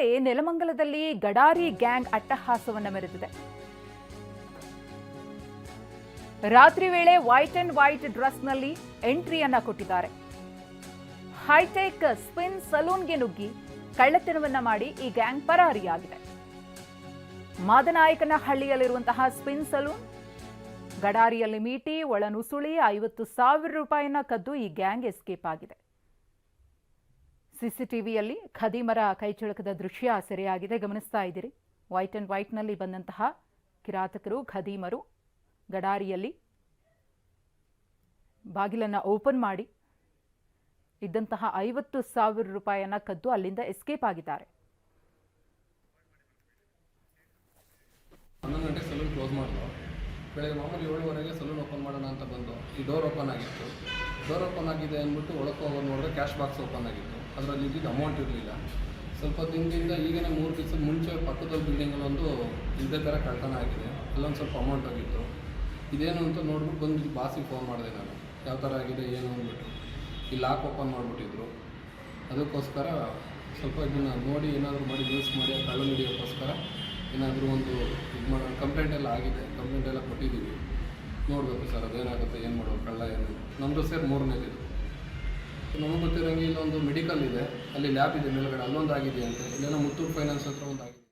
ಕಡೆ ನೆಲಮಂಗಲದಲ್ಲಿ ಗಡಾರಿ ಗ್ಯಾಂಗ್ ಅಟ್ಟಹಾಸವನ್ನ ಮೆರೆದಿದೆ. ರಾತ್ರಿ ವೇಳೆ ವೈಟ್ ಅಂಡ್ ವೈಟ್ ಡ್ರೆಸ್ನಲ್ಲಿ ಎಂಟ್ರಿಯನ್ನ ಕೊಟ್ಟಿದ್ದಾರೆ. ಹೈಟೆಕ್ ಸ್ಪಿನ್ ಸಲೂನ್ಗೆ ನುಗ್ಗಿ ಕಳ್ಳತನವನ್ನ ಮಾಡಿ ಈ ಗ್ಯಾಂಗ್ ಪರಾರಿಯಾಗಿದೆ. ಮಾದನಾಯಕನ ಹಳ್ಳಿಯಲ್ಲಿರುವಂತಹ ಸ್ಪಿನ್ ಸಲೂನ್ ಗಡಾರಿಯಲ್ಲಿ ಮೀಟಿ ಒಳನುಸುಳಿ ಐವತ್ತು ಸಾವಿರ ರೂಪಾಯಿನ ಕದ್ದು ಈ ಗ್ಯಾಂಗ್ ಎಸ್ಕೇಪ್ ಆಗಿದೆ. ಸಿಸಿಟಿವಿಯಲ್ಲಿ ಖದೀಮರ ಕೈಚಳಕದ ದೃಶ್ಯ ಸೆರೆಯಾಗಿದೆ. ಗಮನಿಸ್ತಾ ಇದ್ದೀರಿ. ವೈಟ್ ಅಂಡ್ ವೈಟ್ನಲ್ಲಿ ಬಂದಂತಹ ಕಿರಾತಕರು, ಖದೀಮರು ಗಡಾರಿಯಲ್ಲಿ ಬಾಗಿಲನ್ನು ಓಪನ್ ಮಾಡಿ ಇದ್ದಂತಹ ಐವತ್ತು ಸಾವಿರ ರೂಪಾಯಿಯನ್ನು ಕದ್ದು ಅಲ್ಲಿಂದ ಎಸ್ಕೇಪ್ ಆಗಿದ್ದಾರೆ. ಹನ್ನೊಂದು ಗಂಟೆ ಸಲೂನ್ ಕ್ಲೋಸ್ ಮಾಡಿದ್ರು ಬೆಳಗ್ಗೆ ಮಾಮೂಲಿ ಏಳುವರೆಗೆ ಸಲೂನ್ ಓಪನ್ ಮಾಡೋಣ ಅಂತ ಬಂದು ಈ ಡೋರ್ ಓಪನ್ ಆಗಿತ್ತು. ಡೋರ್ ಓಪನ್ ಆಗಿದೆ ಅಂದ್ಬಿಟ್ಟು ಒಳಕ್ಕೆ ಹೋಗೋದು ನೋಡಿದ್ರೆ ಕ್ಯಾಶ್ ಬಾಕ್ಸ್ ಓಪನ್ ಆಗಿತ್ತು. ಅದರಲ್ಲಿ ಇದ್ದಿದ್ದು ಅಮೌಂಟ್ ಇರಲಿಲ್ಲ. ಸ್ವಲ್ಪ ದಿನದಿಂದ ಈಗಿನ ಮೂರು ದಿವಸದ ಮುಂಚೆ ಪಕ್ಕದ ಬಿಲ್ಡಿಂಗಲ್ಲಿ ಒಂದು ಇದೇ ಥರ ಕಳ್ತನ ಆಗಿದೆ. ಅಲ್ಲೊಂದು ಸ್ವಲ್ಪ ಅಮೌಂಟ್ ಆಗಿತ್ತು. ಇದೇನು ಅಂತ ನೋಡ್ಬಿಟ್ಟು ಬಂದು ಬಾಸಿಗೆ ಫೋನ್ ಮಾಡಿದೆ ನಾನು. ಯಾವ ಥರ ಆಗಿದೆ, ಏನು ಅಂದ್ಬಿಟ್ಟು. ಈ ಲಾಕ್ ಓಪನ್ ಮಾಡಿಬಿಟ್ಟಿದ್ರು. ಅದಕ್ಕೋಸ್ಕರ ಸ್ವಲ್ಪ ಇದನ್ನು ನೋಡಿ ಏನಾದರೂ ಮಾಡಿ ಯೂಸ್ ಮಾಡಿ ಕಳ್ಳು ಹಿಡಿಯೋಕ್ಕೋಸ್ಕರ ಏನಾದರೂ ಒಂದು ಇದು ಮಾಡೋ ಕಂಪ್ಲೇಂಟ್ ಎಲ್ಲ ಆಗಿದೆ. ಕಂಪ್ಲೇಂಟ್ ಎಲ್ಲ ಕೊಟ್ಟಿದ್ದೀವಿ ನೋಡಬೇಕು ಸರ್ ಅದೇನಾಗುತ್ತೆ, ಏನು ಮಾಡೋದು, ಕಳ್ಳ ಏನು. ನಮ್ಮದು ಸೇರಿ ಮೂರನೇದಿದು ನಮಗೆ ಗೊತ್ತಿರೋಂಗೆ ಇಲ್ಲೊಂದು ಮೆಡಿಕಲ್ ಇದೆ. ಅಲ್ಲಿ ಲ್ಯಾಬ್ ಇದೆ ಮೇಲ್ಗಡೆ. ಅಲ್ಲೊಂದು ಆಗಿದೆ ಅಂತ. ಇಲ್ಲೇನೋ ಮುತ್ತೂಟ್ ಫೈನಾನ್ಸ್ ಹತ್ರ ಆಗಿದೆ